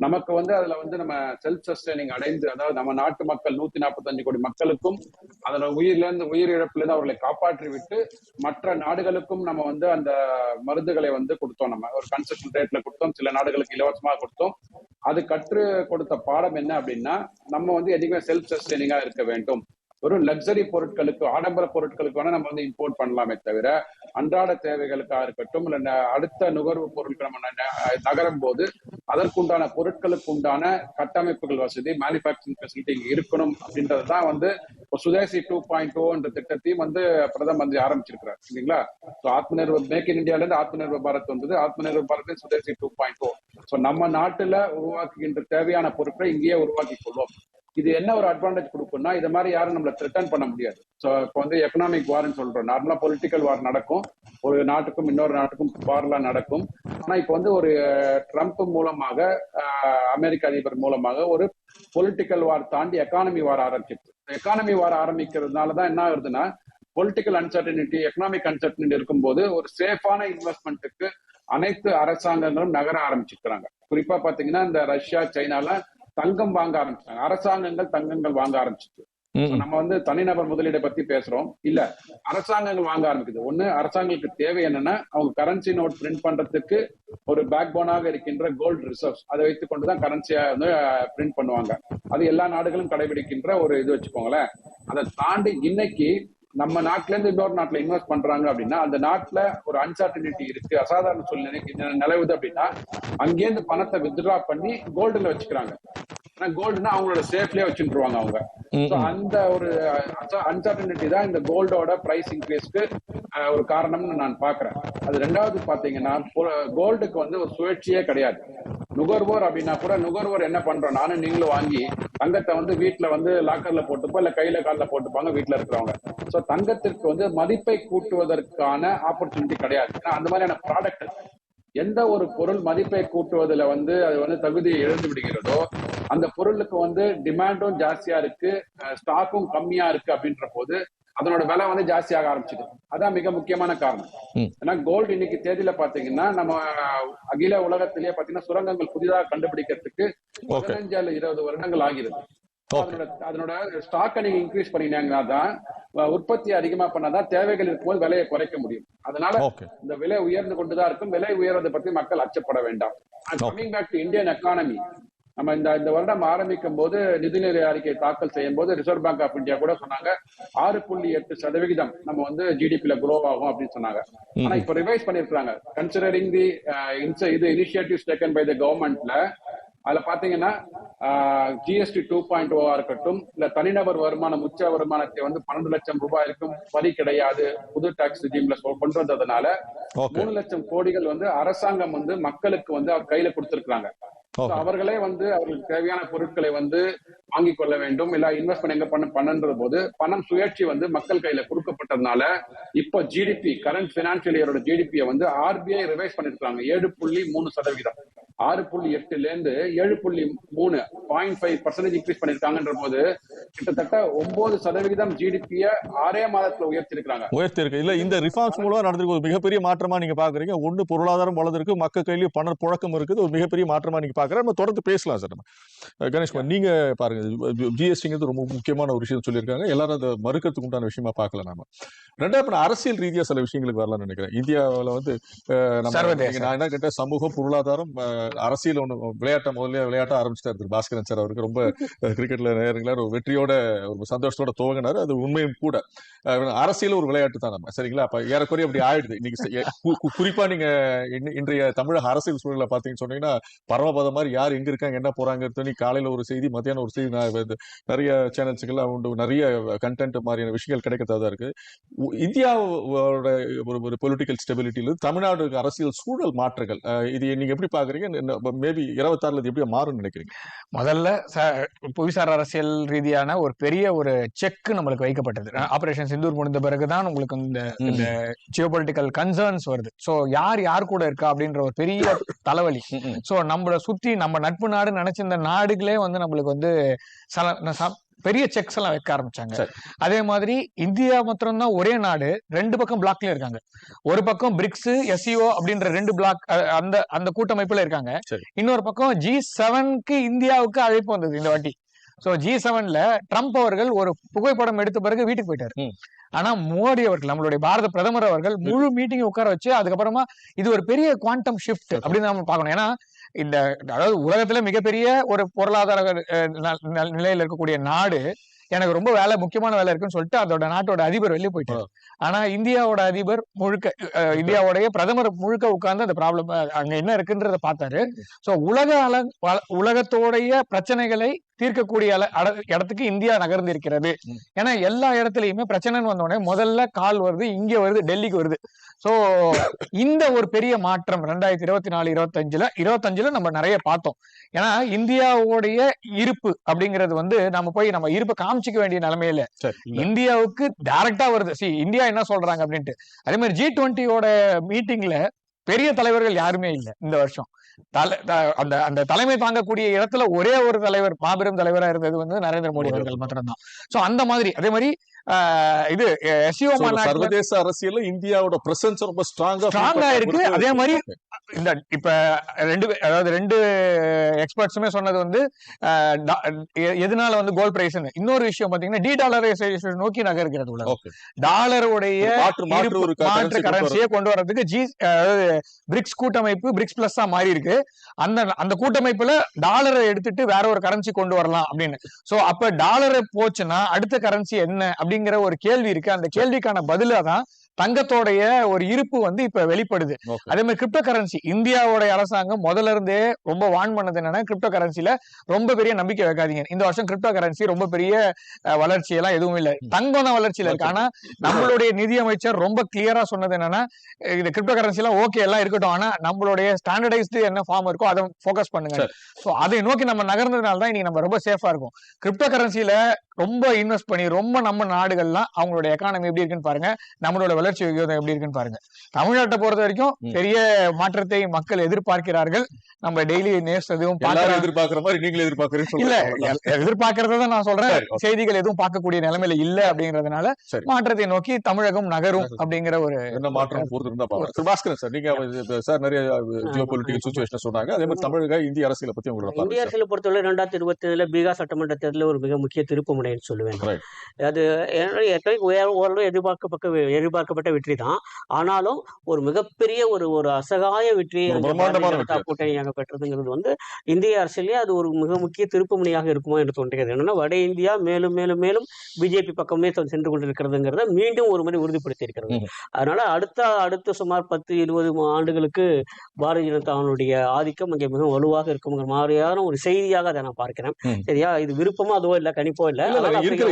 நமக்கு வந்து அதுல வந்து நம்ம செல்ஃப் சஸ்டைனிங் அடைந்து அதாவது நம்ம நாட்டு மக்கள் நூத்தி நாற்பத்தஞ்சு கோடி மக்களுக்கும் அதில் உயிர்ல இருந்து உயிரிழப்புல இருந்து அவர்களை காப்பாற்றி விட்டு மற்ற நாடுகளுக்கும் நம்ம வந்து அந்த மருந்துகளை வந்து கொடுத்தோம் நம்ம. ஒரு கன்செஷன் ரேட்ல கொடுத்தோம் சில நாடுகளுக்கு இலவசமாக கொடுத்தோம். அது கற்று கொடுத்த பாடம் என்ன அப்படின்னா நம்ம வந்து எதுவுமே செல்ஃப் சஸ்டைனிங்கா இருக்க வேண்டும். ஒரு லக்ஸரி பொருட்களுக்கு ஆடம்பர பொருட்களுக்கு வேணா நம்ம வந்து இம்போர்ட் பண்ணலாமே தவிர அன்றாட தேவைகளுக்காக இருக்கட்டும் இல்ல அடுத்த நுகர்வு பொருட்கள் நம்ம நகரும் போது அதற்குண்டான பொருட்களுக்கு உண்டான கட்டமைப்புகள் வசதி மேனுபேக்சரிங் ஃபெசிலிட்டி இங்க இருக்கணும் அப்படின்றது தான் வந்து சுதேசி டூ பாயிண்ட் டூ என்ற திட்டத்தையும் வந்து பிரதம மந்திரி ஆரம்பிச்சிருக்கிறார் இல்லைங்களா? ஸோ ஆத்ம நிர்பர் மேக் இன் இந்தியால இருந்து ஆத்ம நிர்பர் பாரத் வந்தது Atma Nirbhar Bharat Swadeshi two point two so நம்ம நாட்டுல உருவாக்குகின்ற தேவையான பொருட்களை இங்கேயே உருவாக்கி கொள்வோம். இது என்ன ஒரு அட்வான்டேஜ் கொடுக்கும்னா இது மாதிரி யாரும் நம்மள த்ரெட்டன் பண்ண முடியாது. ஸோ இப்போ வந்து எக்கனாமிக் வார்னு சொல்றோம். நார்மலா பொலிட்டிக்கல் வார் நடக்கும். ஒரு நாட்டுக்கும் இன்னொரு நாட்டுக்கும் வார்லாம் நடக்கும். ஆனா இப்போ வந்து ஒரு ட்ரம்ப் மூலமாக அமெரிக்க அதிபர் மூலமாக ஒரு பொலிட்டிக்கல் வார் தாண்டி எக்கானமி வார் ஆரம்பிச்சிருக்கு எக்கானமி வார் ஆரம்பிக்கிறதுனால தான் என்ன ஆகுதுன்னா பொலிட்டிக்கல் அன்சர்டனிட்டி எக்கனாமிக் அன்சர்டனிட்டி இருக்கும்போது ஒரு சேஃபான இன்வெஸ்ட்மெண்ட்டுக்கு அனைத்து அரசாங்கங்களும் நகர ஆரம்பிச்சிருக்கிறாங்க குறிப்பா பாத்தீங்கன்னா இந்த ரஷ்யா சைனால தங்கம் வாங்க ஆரம்பிச்சாங்க. அரசாங்கங்கள் தங்கங்கள் வாங்க ஆரம்பிச்சிச்சு. நம்ம வந்து தனிநபர் முதலீடை பத்தி பேசுறோம். இல்ல அரசாங்கங்கள் வாங்க ஆரம்பிக்குது. ஒண்ணு அரசாங்கங்களுக்கு தேவை என்னன்னா அவங்க கரன்சி நோட் பிரிண்ட் பண்றதுக்கு ஒரு பேக் போனாக இருக்கின்ற கோல்டு ரிசர்வ்ஸ் அதை வைத்துக் கொண்டுதான் கரன்சியா வந்து பிரிண்ட் பண்ணுவாங்க. அது எல்லா நாடுகளும் கடைபிடிக்கின்ற ஒரு இது வச்சுக்கோங்களேன். அதை தாண்டி இன்னைக்கு நம்ம நாட்டுல இருந்து இன்னொரு நாட்டுல இன்வெஸ்ட் பண்றாங்க அப்படின்னா அந்த நாட்டுல ஒரு அன்சர்டனிட்டி இருக்கு அசாதாரண சூழ்நிலை நிலவுது அப்படின்னா அங்கேருந்து பணத்தை வித்ட்ரா பண்ணி கோல்டுல வச்சுக்கிறாங்க. ஆனா கோல்டுனா அவங்களோட சேஃப்லயே வச்சுருவாங்க அவங்க. அந்த ஒரு அன்சர்டனிட்டி தான் இந்த கோல்டோட பிரைஸ் இன்க்ரீஸ்க்கு ஒரு காரணம்னு நான் பாக்குறேன் அது ரெண்டாவது பாத்தீங்கன்னா கோல்டுக்கு வந்து ஒரு சுழற்சியே கிடையாது. நுகர்வோர் அப்படின்னா கூட நுகர்வோர் என்ன பண்றோம்? நானும் நீங்களும் வாங்கி தங்கத்தை வந்து வீட்டுல வந்து லாக்கர்ல போட்டுப்போம் இல்ல கையில கால்ல போட்டுப்பாங்க வீட்டுல இருக்கிறவங்க. சோ தங்கத்திற்கு வந்து மதிப்பை கூட்டுவதற்கான ஆப்பர்ச்சுனிட்டி கிடையாது. ஏன்னா அந்த மாதிரியான ப்ராடக்ட் எந்த ஒரு பொருள் மதிப்பை கூட்டுவதுல வந்து அது வந்து தகுதியை இழந்து விடுகிறதோ அந்த பொருளுக்கு வந்து டிமாண்டும் ஜாஸ்தியா இருக்கு ஸ்டாக்கும் கம்மியா இருக்கு அப்படின்ற போது அதனோட விலை வந்து ஜாஸ்தியாக ஆரம்பிச்சுது. அதான் மிக முக்கியமான காரணம். ஏன்னா கோல்டு இன்னைக்கு தேதியில பாத்தீங்கன்னா நம்ம அகில உலகத்திலேயே பாத்தீங்கன்னா சுரங்கங்கள் புதிதாக கண்டுபிடிக்கிறதுக்கு. பதினஞ்சு அல்லது இருபது வருடங்கள் ஆகிறது. அதனோட அதனோட ஸ்டாக்கை நீங்க இன்க்ரீஸ் பண்ணினீங்கன்னா தான் உற்பத்தி அதிகமா பண்ணாதான் தேவைகள் இருக்கும்போது விலையை குறைக்க முடியும். அதனால இந்த விலை உயர்ந்து கொண்டுதான் இருக்கும். விலை உயர்வதை பத்தி மக்கள் அச்சப்பட வேண்டாம். Coming back to Indian economy நம்ம இந்த இந்த வருடம் ஆரம்பிக்கும் போது நிதிநிலை அறிக்கை தாக்கல் செய்யும் போது ரிசர்வ் பேங்க் ஆஃப் இந்தியா கூட சொன்னாங்க ஆறு புள்ளி எட்டு சதவிகிதம் நம்ம வந்து ஜிடிபில குரோ ஆகும் அப்படின்னு சொன்னாங்க. ஆனா இப்ப ரிவைஸ் பண்ணிருக்காங்க கன்சிடரிங் தி இது இனிஷியேட்டிவ்ஸ் டேக்கன் பை த கவர்மெண்ட்ல அதுல பாத்தீங்கன்னா ஜிஎஸ்டி டூ பாயிண்ட் ஓவா இருக்கட்டும் இல்ல தனிநபர் வருமானம் உச்ச வருமானத்தை வந்து பன்னெண்டு லட்சம் ரூபாய்க்கும் வரி கிடையாது புது டாக்ஸ் ரிஜிம்ல கொண்டு வந்ததுனால மூணு லட்சம் கோடிகள் வந்து அரசாங்கம் வந்து மக்களுக்கு வந்து அவர் கையில கொடுத்திருக்காங்க அவர்களே வந்து அவர்களுக்கு தேவையான பொருட்களை வந்து வாங்கிக் கொள்ள வேண்டும். இல்ல இன்வெஸ்ட்மெண்ட் எங்க பண்ண பண்ணுன்ற போது பணம் சுயேட்சி வந்து மக்கள் கையில கொடுக்கப்பட்டதுனால இப்போ ஜிடிபி கரண்ட் பினான்சியல் இயரோட ஜிடிபியை வந்து ஆர்பிஐ ரிவைஸ் பண்ணிருக்காங்க ஏழு புள்ளி மூணு சதவிகிதம் ஆறு புள்ளி எட்டுல இருந்து ஏழு புள்ளி மூணு பாயிண்ட் ஃபைவ் பர்சன்டேஜ் இன்க்ரீஸ் பண்ணிருக்காங்கன்ற போது கிட்டத்தட்ட ஒன்பது சதவிகிதம் ஜிடிபிய ஆறே மாதத்துல உயர்த்திருக்காங்க உயர்த்தி இருக்கு இல்ல இந்த ரிஃபார்ம்ஸ் மூலம் நடந்திருக்கு. ஒரு மிகப்பெரிய மாற்றமா நீங்க பாக்குறீங்க. ஒண்ணு பொருளாதாரம் வளர்ந்திருக்கு. மக்கள் கையிலயும் பண புழக்கம் இருக்குது. ஒரு மிகப்பெரிய மாற்றமா நீங்க பாக்குறேன் நம்ம தொடர்ந்து பேசலாம் சார் நம்ம. கணேஷ்குமார் நீங்க பாருங்க. ஜிஎஸ்டிங்கிறது ரொம்ப முக்கியமான ஒரு விஷயம் சொல்லியிருக்காங்க. எல்லாரும் அதை மறுக்கிறதுக்கு உண்டான விஷயமா பார்க்கல நாம. ரெண்டாவது இப்ப அரசியல் ரீதியா சில விஷயங்களுக்கு வரலாம்னு நினைக்கிறேன். இந்தியாவுல வந்து நம்ம நான் என்ன கேட்டேன் சமூகம் பொருளாதாரம் அரசியல் ஒண்ணு விளையாட்டை முதல்ல விளையாட்ட ஆரம்பிச்சிட்டாரு திரு பாஸ்கரன் சார் அவருக்கு. ரொம்ப கிரிக்கெட்ல நேரங்கள ஒரு வெற்றியோட ஒரு சந்தோஷத்தோட துவங்கினாரு. அது உண்மையும் கூட. அரசியல் ஒரு விளையாட்டு தான் நம்ம. சரிங்களா? அப்ப ஏறக்குறைய அப்படி ஆயிடுது. இன்னைக்கு குறிப்பா நீங்க இன்றைய தமிழக அரசியல் சூழலை பாத்தீங்கன்னு சொன்னீங்கன்னா பரமபதம் மாதிரி யார் எங்க இருக்காங்க என்ன போறாங்கிறது நீ காலையில ஒரு செய்தி மத்தியானம் ஒரு செய்தி நிறைய சேனல்ஸுக்கெல்லாம் உண்டு நிறைய கண்டென்ட் மாதிரியான விஷயங்கள் கிடைக்கிறதா தான் இருக்கு. இந்தியாவோட ஒரு ஒரு பொலிட்டிக்கல் ஸ்டெபிலிட்டியில தமிழ்நாடு அரசியல் சூழல் மாற்றங்கள் இது நீங்க எப்படி பாக்குறீங்க மேபி இருபத்தாறுல இது எப்படி மாறும்னு நினைக்கிறீங்க? முதல்ல புவிசார் அரசியல் ரீதியான ஒரு பெரிய ஒரு செக் நம்மளுக்கு வைக்கப்பட்டது. ஆபரேஷன் சிந்தூர் முடிந்த பிறகுதான் உங்களுக்கு இந்த ஜியோ பொலிட்டிக்கல் கன்சர்ன்ஸ் வருது. சோ யார் யார் கூட இருக்கா அப்படின்ற ஒரு பெரிய தலைவலி. சோ நம்மள சுத்தி நம்ம நட்பு நாடு நினைச்சிருந்த நாடுகளே வந்து நம்மளுக்கு வந்து சல- பெரிய செக்ஸ் எல்லாம் வைக்க ஆரம்பிச்சாங்க. அதே மாதிரி இந்தியா மாத்திரம்தான் ஒரே நாடு ரெண்டு பக்கம் பிளாக்ல இருக்காங்க. ஒரு பக்கம் பிரிக்ஸ் எஸ்இஓ அப்படின்ற ரெண்டு பிளாக் அந்த அந்த கூட்டமைப்புல இருக்காங்க. இன்னொரு பக்கம் ஜி செவனுக்கு இந்தியாவுக்கு அழைப்பு வந்தது இந்த வாட்டி. சோ ஜி செவன்ல ட்ரம்ப் அவர்கள் ஒரு புகைப்படம் எடுத்த பிறகு வீட்டுக்கு போயிட்டாரு. ஆனா மோடி அவர்கள் நம்மளுடைய பாரத பிரதமர் அவர்கள் முழு மீட்டிங் உட்கார வச்சு அதுக்கப்புறமா இது ஒரு பெரிய குவாண்டம் ஷிஃப்ட் அப்படின்னு நம்ம பார்க்கணும். ஏன்னா இந்த அதாவது உலகத்துல மிகப்பெரிய ஒரு பொருளாதார நிலையில இருக்கக்கூடிய நாடு எனக்கு ரொம்ப வேலை முக்கியமான வேலை இருக்குன்னு சொல்லிட்டு அதோட நாட்டோட அதிபர் வெளியே போயிட்டாரு. ஆனா இந்தியாவோட அதிபர் முழுக்க இந்தியாவுடைய பிரதமர் முழுக்க உட்கார்ந்து அந்த ப்ராப்ளம் அங்க என்ன இருக்குன்றத பார்த்தாரு. சோ உலக அள உலகத்தோடைய பிரச்சனைகளை தீர்க்கக்கூடிய இடத்துக்கு இந்தியா நகர்ந்து இருக்கிறது. ஏன்னா எல்லா இடத்துலயுமே பிரச்சனைன்னு வந்த உடனே முதல்ல கால் வருது இங்க வருது டெல்லிக்கு வருது. சோ இந்த ஒரு பெரிய மாற்றம் ரெண்டாயிரத்தி இருபத்தி நாலு இருபத்தஞ்சுல இருபத்தஞ்சுல நம்ம நிறைய பார்த்தோம். ஏன்னா இந்தியாவுடைய இருப்பு அப்படிங்கிறது வந்து நம்ம போய் நம்ம இருப்பை காமிச்சிக்க வேண்டிய நிலைமையில. இந்தியாவுக்கு டைரக்டா வருது. சி இந்தியா என்ன சொல்றாங்க அப்படின்ட்டு. அதே மாதிரி ஜி டுவெண்ட்டியோட மீட்டிங்ல பெரிய தலைவர்கள் யாருமே இல்லை இந்த வருஷம். தல அந்த அந்த தலைமை தாங்கக்கூடிய இடத்துல ஒரே ஒரு தலைவர் மாபெரும் தலைவரா இருந்தது வந்து நரேந்திர மோடி அவர்கள் மாத்திரம்தான். சோ அந்த மாதிரி அதே மாதிரி இது எஸ்இஓ சர்வதேச அரசியல்ல இந்தியாவோட பிரசன்ஸ் ரொம்ப ஸ்ட்ராங்கா ஸ்ட்ராங்கா இருக்கு. அதே மாதிரி இந்த இப்ப ரெண்டு அதாவது ரெண்டு எக்ஸ்பர்ட்ஸுமே சொன்னது வந்து எதனால வந்து கோல்ட் பிரைஸ் இன்னொரு விஷயம் பாத்தீங்கன்னா டி டாலரைசேஷன் நோக்கி நகர்கிறது உலகம் டாலருடைய மாற்று கரன்சியை கொண்டு வர்றதுக்கு ஜி அதாவது பிரிக்ஸ் கூட்டமைப்பு பிரிக்ஸ் பிளஸ் மாறி இருக்கு அந்த அந்த கூட்டமைப்புல டாலரை எடுத்துட்டு வேற ஒரு கரன்சி கொண்டு வரலாம் அப்படின்னு. சோ அப்ப டாலரை போச்சுன்னா அடுத்த கரன்சி என்ன? அப்படிங்கிற ஒரு கேள்வி இருக்கு. அந்த கேள்விக்கான பதிலா தான் தங்கத்தோடைய ஒரு இருப்பு வந்து இப்ப வெளிப்படுது. அதே மாதிரி கிரிப்டோ கரன்சி இந்தியாவோட அரசாங்கம் முதல்ல இருந்தே ரொம்ப வான் பண்ணது என்னன்னா கிரிப்டோ கரன்சில ரொம்ப பெரிய நம்பிக்கை வைக்காதீங்க. இந்த வருஷம் கிரிப்டோ கரன்சி ரொம்ப பெரிய வளர்ச்சி எல்லாம் எதுவும் இல்லை. தங்கம் தான் வளர்ச்சியில இருக்கு. ஆனா நம்மளுடைய நிதியமைச்சர் ரொம்ப கிளியரா சொன்னது என்னன்னா இது கிரிப்டோ கரன்சி எல்லாம் ஓகே எல்லாம் இருக்கட்டும். ஆனா நம்மளுடைய ஸ்டாண்டர்டைஸ்டு என்ன ஃபார்ம் இருக்கோ அதை ஃபோக்கஸ் பண்ணுங்க. சோ அதை நோக்கி நம்ம நகர்ந்ததுனால தான் இன்னைக்கு நம்ம ரொம்ப சேஃபா இருக்கும். கிரிப்டோ கரன்சில ரொம்ப இன்வெஸ்ட் பண்ணி ரொம்ப நம்ம நாடுகள்லாம் அவங்களோட எக்கானமி எப்படி இருக்குன்னு பாருங்க. நம்மளோட வளர்ச்சி விகிதம் எப்படி இருக்குன்னு பாருங்க. தமிழ்நாட்டை பொறுத்த வரைக்கும். பெரிய மாற்றத்தை மக்கள் எதிர்பார்க்கிறார்கள். நம்ம டெய்லி நேஸ் எதுவும் எதிர்பார்க்கிற மாதிரி நீங்களும் எதிர்பார்க்கறீங்கன்னு இல்ல எதிர்பார்க்கறத தான் நான் சொல்றேன். செய்திகள் எதுவும் பார்க்கக்கூடிய நிலைமையில இல்ல அப்படிங்கறதுனால. மாற்றத்தை நோக்கி தமிழகம் நகரும். அப்படிங்கிற ஒரு என்ன மாற்றம் பொறுத்து இருந்தா பாக்கலாம் திரு பாஸ்கரன் சார் நீங்க சார் நிறைய ஜியோ பொலிட்டிக்கல் சுச்சுவேஷன் சொன்னாங்க. அதே மாதிரி தமிழக இந்திய அரசியலை பத்தி உங்களோட இந்திய. அரசியலை பொறுத்தவரை ரெண்டாயிரத்தி இருபத்தி ஏழுல பீகார் சட்டமன்ற தேர்தலில் ஒரு மிக முக்கிய திருப்பு முனைன்னு சொல்லுவேன். அது ஏற்கனவே ஓரளவு எதிர்பார்க்கப்பட்ட எதிர்பார்க்கப்பட்ட வெற்றி தான் ஆனாலும் ஒரு மிகப்பெரிய ஒரு ஒரு அசகாய வெற்றி ஒரு அந்த பிரம்மாண்டமான பாரதிய ஜனதா வெற்றி. கூட்டணியாக பெற்றதுங்கிறது வந்து இந்திய அரசியலே அது ஒரு மிக முக்கிய திருப்பு முனையாக இருக்குமோ என்று தோன்றுகிறது என்னன்னா வட இந்தியா மேலும் மேலும் மேலும் பிஜேபி பக்கமே சென்று கொண்டிருக்கிறதுங்கிறத மீண்டும் ஒரு முறை உறுதிப்படுத்தி இருக்கிறது ம். அதனால அடுத்த அடுத்த சுமார் பத்து இருபது ஆண்டுகளுக்கு பாரதிய ஜனதாவுடைய ஆதிக்கம் அங்கே மிக வலுவாக இருக்குங்கிற மாதிரியான ஒரு செய்தியாக அதை நான் பார்க்கிறேன். சரியா இது விருப்பமோ அதுவோ இல்ல கணிப்போ இல்ல இருக்கிற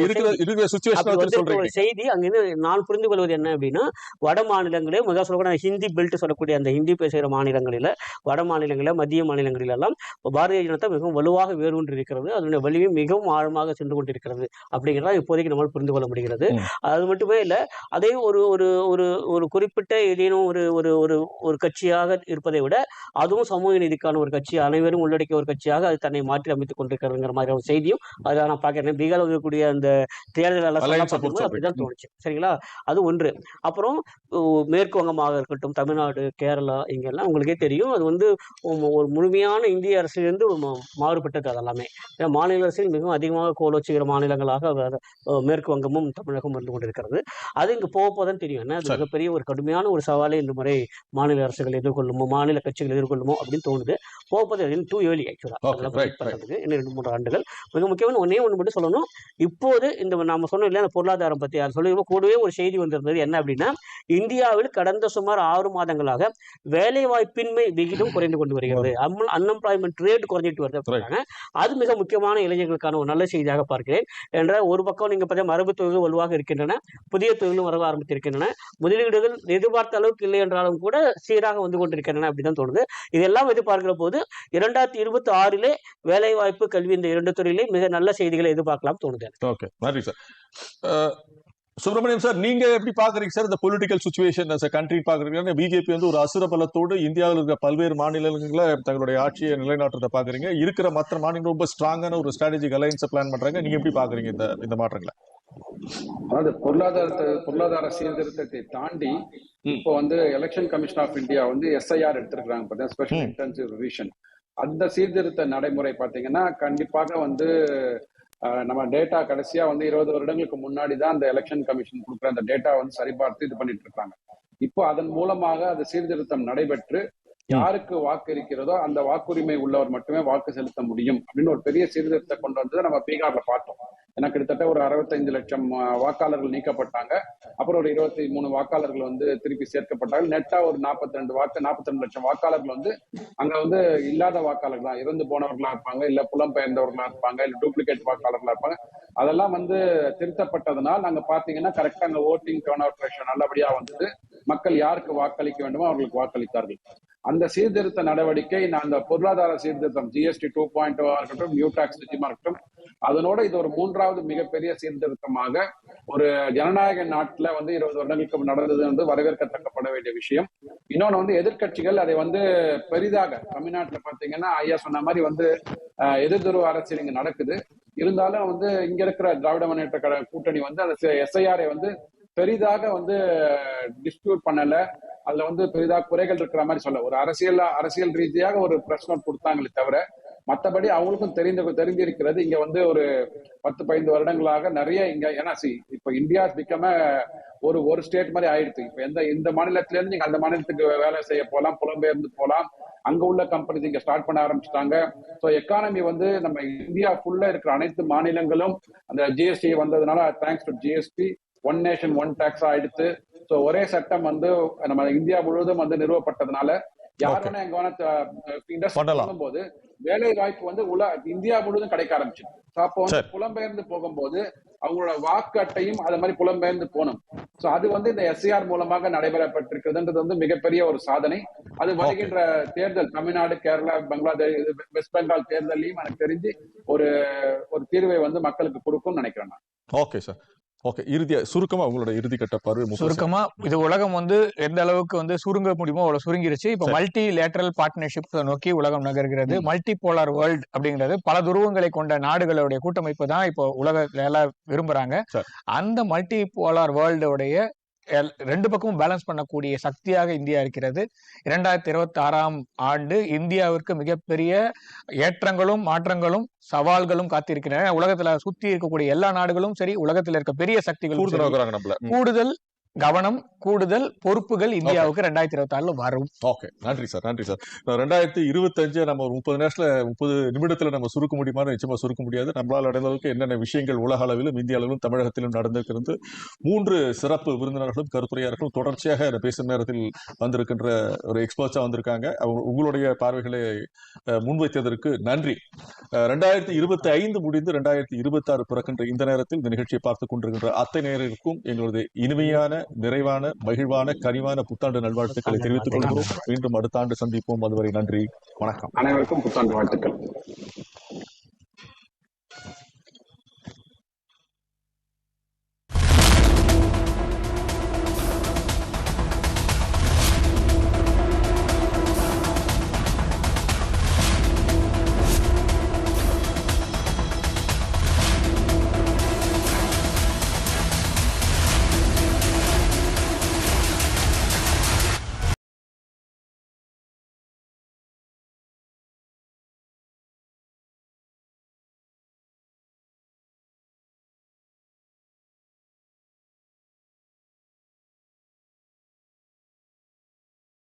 செய்தி. அங்கிருந்து நான் புரிந்து கொள்வது என்ன அப்படின்னா வட மாநிலங்களே மிக சொல்லக்கூடிய ஹிந்தி பெல்ட் சொல்லக்கூடிய அந்த ஹிந்தி பேசுகிற மாநிலங்களில வட மாநிலங்களில் மத்திய மாநிலங்களில் எல்லாம் பாரதிய ஜனதா மிகவும் வலுவாக வேரூன்றி இருக்கிறது அதனுடைய வலிமை மிகவும் ஆழமாக சென்று கொண்டிருக்கிறது அப்படிங்கிறத இப்போதைக்கு நம்மால் புரிந்து கொள்ள முடிகிறது. அது மட்டுமே இல்ல அதே ஒரு ஒரு ஒரு ஒரு குறிப்பிட்ட ஏதேனும் ஒரு ஒரு ஒரு ஒரு கட்சியாக இருப்பதை விட அதுவும் சமூக நீதிக்கான ஒரு கட்சி அனைவரும் உள்ளடக்கிய ஒரு கட்சியாக அது தன்னை மாற்றி அமைத்துக் கொண்டிருக்கிறதுங்கிற மாதிரி ஒரு செய்தியும் அதை நான் பார்க்கிறேன் பீகாரில் இருக்கக்கூடிய அந்த தேர்தல் எல்லாம் அப்படிதான். தோணுச்சு. சரிங்களா? அது ஒன்று. அப்புறம் மேற்கு வங்கமாக இருக்கட்டும் தமிழ்நாடு கேரளா இங்கெல்லாம் உங்களுக்கே தெரியும். அது வந்து ஒரு முழுமையான இந்திய அரசிலிருந்து மாறுபட்டது அதெல்லாமே. ஏன்னா மாநில அரசியல் மிகவும் அதிகமாக கோலோச்சுகிற மாநிலங்களாக அது- அஹ் மேற்கு வங்கமும் தமிழகமும் இருந்து கொண்டிருக்கிறது. அது இங்க போக போதான் தெரியும். என்ன அது. மிகப்பெரிய ஒரு கடுமையான ஒரு சவாலை இந்த முறை மாநில அரசுகள் எதிர்கொள்ளுமோ மாநில கட்சிகள் எதிர்கொள்ளுமோ அப்படின்னு தோணுது. போக போது டூ ஏர்லி ஆக்சுவலா Okay, அதெல்லாம் right, predict பண்றதுக்கு இன்னும் ரெண்டு மூன்று ஆண்டுகள். மிக முக்கியமான ஒன்னே ஒன்று மட்டும் சொல்லணும். இப்போது இந்த நாம சொன்னோம் இல்லையா அந்த பொருளாதாரம் பத்தி அது சொல்லி கூடவே ஒரு செய்தி வந்திருந்தது. என்ன அப்படின்னா இந்தியாவில் கடந்த சுமார் ஆறு மாதங்களாக வேலை வாய்ப்பின்மை விகிதம் குறைந்து கொண்டு வருகிறது. அன்எம்ப்ளாய்மெண்ட் ரேட் குறைஞ்சிட்டு வருது அது மிக முக்கியமான இளைஞர்களுக்கான ஒரு நல்ல செய்தியாக பார்க்கிறேன். என்ற ஒரு பக்கம் நீங்க பார்த்தா மரபு தொழில்கள் வலுவாக இருக்கின்றன புதிய தொழிலும் வர ஆரம்பித்திருக்கின்றன. முதலீடுகள் எதிர்பார்த்த அளவுக்கு இல்லை என்றாலும் கூட சீராக வந்து கொண்டிருக்கின்றன அப்படிதான் தோணுது. இதெல்லாம் எதிர்பார்க்கிற போது இரண்டாயிரத்தி இருபத்தி ஆறிலே வேலை வாய்ப்பு கல்வி இந்த இரண்டு துறையிலே மிக நல்ல செய்திகளை எதிர்பார்க்கலாம் தோணுது. ஓகே நன்றி சார் சுப்பிரமணியம் சார் நீங்க எப்படி பாக்குறீங்க சார் இந்த பொலிட்டிக்கல் சுச்சுவேஷன் கண்ட்ரி பாக்குறீங்க? பிஜேபி வந்து ஒரு அசுர பலத்தோடு இந்தியாவில் இருக்கிற பல்வேறு மாநிலங்கள தங்களுடைய ஆட்சியை நிலைநாட்டுறதை பாக்குறீங்க. இருக்கிற மற்ற மாநிலம் ரொம்ப ஸ்ட்ராங்கான ஒரு ஸ்ட்ராட்டஜிக் அலைன்ஸ் பிளான் பண்றாங்க. நீங்க எப்படி பாக்குறீங்க இந்த இந்த மாற்றங்களை? அதாவது பொருளாதாரத்தை பொருளாதார சீர்திருத்தத்தை தாண்டி இப்போ வந்து எலெக்ஷன் கமிஷன் ஆஃப் இந்தியா வந்து எஸ்ஐஆர் எடுத்திருக்காங்க பார்த்தீங்கன்னா ஸ்பெஷல். இன்டென்சிவ் ரிவிஷன் அந்த சீர்திருத்த நடைமுறை பாத்தீங்கன்னா கண்டிப்பாக வந்து நம்ம டேட்டா கடைசியா வந்து இருபது வருடங்களுக்கு முன்னாடி தான் அந்த எலெக்ஷன் கமிஷன் கொடுக்குற அந்த டேட்டா வந்து சரிபார்த்து இது பண்ணிட்டு இருக்காங்க. இப்போ அதன் மூலமாக அது சீர்திருத்தம் நடைபெற்று யாருக்கு வாக்கு இருக்கிறதோ அந்த வாக்குரிமை உள்ளவர் மட்டுமே வாக்கு செலுத்த முடியும் அப்படின்னு ஒரு பெரிய சீர்திருத்தத்தை கொண்டு வந்ததை நம்ம பீகார்ல பார்த்தோம். ஏன்னா கிட்டத்தட்ட ஒரு அறுபத்தைந்து லட்சம் வாக்காளர்கள் நீக்கப்பட்டாங்க. அப்புறம் ஒரு இருபத்தி மூணு வாக்காளர்கள் வந்து திருப்பி சேர்க்கப்பட்டாங்க. நெட்டா ஒரு நாற்பத்தி ரெண்டு வாக்கு நாற்பத்தி ரெண்டு லட்சம் வாக்காளர்கள் வந்து அங்க வந்து இல்லாத வாக்காளர்கள் தான். இறந்து போனவர்களா இருப்பாங்க இல்ல புலம்பெயர்ந்தவர்களா இருப்பாங்க இல்ல டூப்ளிகேட் வாக்காளர்களா இருப்பாங்க. அதெல்லாம் வந்து திருத்தப்பட்டதுனால் நாங்க பாத்தீங்கன்னா கரெக்டா அங்க ஓட்டிங் டர்ன் அவுட் ரேஷன் நல்லபடியா வந்தது. மக்கள் யாருக்கு வாக்களிக்க வேண்டுமோ அவர்களுக்கு வாக்களித்தார்கள். அந்த சீர்திருத்த நடவடிக்கை நான் அந்த பொருளாதார சீர்திருத்தம் ஜிஎஸ்டி டூ பாயிண்ட் இருக்கட்டும் நியூ டாக்ஸ் நிச்சயமா இருக்கட்டும் அதனோட இது ஒரு மூன்றாவது மிகப்பெரிய சீர்திருத்தமாக ஒரு ஜனநாயக நாட்டுல வந்து இருபது வருடங்களுக்கு நடந்தது வந்து வரவேற்கத்தக்கப்பட வேண்டிய விஷயம். இன்னொன்னு வந்து எதிர்க்கட்சிகள் அதை வந்து பெரிதாக தமிழ்நாட்டுல பாத்தீங்கன்னா ஐயா சொன்ன மாதிரி வந்து எதிர்துருவ அரசியல் இங்க நடக்குது. இருந்தாலும் வந்து இங்க இருக்கிற திராவிட முன்னேற்ற கழக கூட்டணி வந்து அந்த எஸ்ஐஆரை வந்து பெரிதாக வந்து டிஸ்பியூட் பண்ணல. அதுல வந்து பெரிதாக குறைகள் இருக்கிற மாதிரி சொல்ல. ஒரு அரசியல் அரசியல் ரீதியாக ஒரு பிரஸ் நோட் கொடுத்தாங்களே தவிர மற்றபடி அவங்களுக்கும் தெரிந்து தெரிஞ்சிருக்கிறது இங்க வந்து ஒரு பத்து பதினைந்து வருடங்களாக நிறைய இங்க ஏன்னா சி இப்ப இந்தியா பிக்கம ஒரு ஒரு ஸ்டேட் மாதிரி ஆயிடுச்சு. இப்ப எந்த இந்த மாநிலத்துல இருந்து நீங்க அந்த மாநிலத்துக்கு வேலை செய்ய போலாம் புலம்பெயர்ந்து போலாம். அங்க உள்ள கம்பெனிஸ் இங்க ஸ்டார்ட் பண்ண ஆரம்பிச்சிட்டாங்க. ஸோ எக்கானமி வந்து நம்ம இந்தியா ஃபுல்லா இருக்கிற அனைத்து மாநிலங்களும் அந்த ஜிஎஸ்டி வந்ததுனால thanks to GST one nation one tax ஆயிடுத்து ஸோ ஒரே சட்டம் வந்து நம்ம இந்தியா முழுவதும் வந்து நிறுவப்பட்டதுனால யார் Okay. வேணா எங்க வேணா. போது வேலை வாய்ப்பு வந்து உல இந்தியா முழுவதும் கிடைக்க ஆரம்பிச்சிருக்கு So அப்போ வந்து. புலம்பெயர்ந்து போகும்போது அவங்களோட வாக்கு அட்டையும் அது மாதிரி புலம்பெயர்ந்து போகணும். சோ அது வந்து இந்த எஸ்ஐஆர் மூலமாக நடைபெறப்பட்டிருக்கிறதுன்றது வந்து மிகப்பெரிய ஒரு சாதனை. அது வருகின்ற தேர்தல் தமிழ்நாடு கேரளா பங்களாதேஷ் வெஸ்ட் பெங்கால் தேர்தலையும் எனக்கு தெரிஞ்சு ஒரு ஒரு தீர்வை வந்து மக்களுக்கு கொடுக்கும்னு நினைக்கிறேன் நான். ஓகே சார் ஓகே இறுதியா சுருக்கமா உங்களோட இறுதி கட்ட பார்வை சுருக்கமா இது உலகம் வந்து எந்த அளவுக்கு வந்து சுருங்க முடியுமோ அவ்வளவு சுருங்கிருச்சு இப்ப. மல்டி லேட்டரல் பார்ட்னர்ஷிப் நோக்கி உலகம் நகர்கிறது. மல்டி போலார் வேர்ல்ட் அப்படிங்கிறது பல துருவங்களை கொண்ட நாடுகளுடைய கூட்டமைப்பு தான் இப்போ உலகத்துல எல்லாம் விரும்புறாங்க. அந்த மல்டி போலார் வேர்ல்டுடைய ரெண்டு பக்கமும் பேலன்ஸ் பண்ணக்கூடிய சக்தியாக இந்தியா இருக்கிறது. இரண்டாயிரத்தி இருபத்தி ஆறாம் ஆண்டு இந்தியாவிற்கு மிகப்பெரிய ஏற்றங்களும் மாற்றங்களும் சவால்களும் காத்திருக்கின்றன. உலகத்துல சுத்தி இருக்கக்கூடிய எல்லா நாடுகளும் சரி உலகத்துல இருக்க பெரிய ம். கூடுதல் கவனம் கூடுதல் பொறுப்புகள் இந்தியாவுக்கு ரெண்டாயிரத்தி இருபத்தி ஆறுல வரும். ஓகே நன்றி சார் நன்றி சார் ரெண்டாயிரத்தி இருபத்தஞ்சு நம்ம ஒரு முப்பது நேரத்துல முப்பது நிமிடத்துல நம்ம சுருக்க முடியுமா? நிச்சயமா சுருக்க முடியாது. நம்மளால் அளவுக்கு என்னென்ன விஷயங்கள் உலக அளவிலும் இந்திய அளவிலும் தமிழகத்திலும் நடந்திருக்கிறது. மூன்று சிறப்பு விருந்தினர்களும் கருத்துரையாளர்களும் தொடர்ச்சியாக பேசும் நேரத்தில் வந்திருக்கின்ற ஒரு எக்ஸ்பர்ட்ஸா வந்திருக்காங்க. அவங்க உங்களுடைய பார்வைகளை முன்வைத்ததற்கு நன்றி. ரெண்டாயிரத்தி இருபத்தி ஐந்து முடிந்து ரெண்டாயிரத்தி இருபத்தி ஆறு பிறக்கின்ற இந்த நேரத்தில் இந்த நிகழ்ச்சியை பார்த்துக் கொண்டிருக்கின்ற அத்தனை நேரருக்கும் எங்களது இனிமையான நிறைவான மகிழ்வான கனிவான புத்தாண்டு நல்வாழ்த்துக்களை தெரிவித்துக் கொள்கிறோம். மீண்டும் அடுத்த ஆண்டு சந்திப்போம். அதுவரை நன்றி. வணக்கம். அனைவருக்கும் புத்தாண்டு வாழ்த்துக்கள்.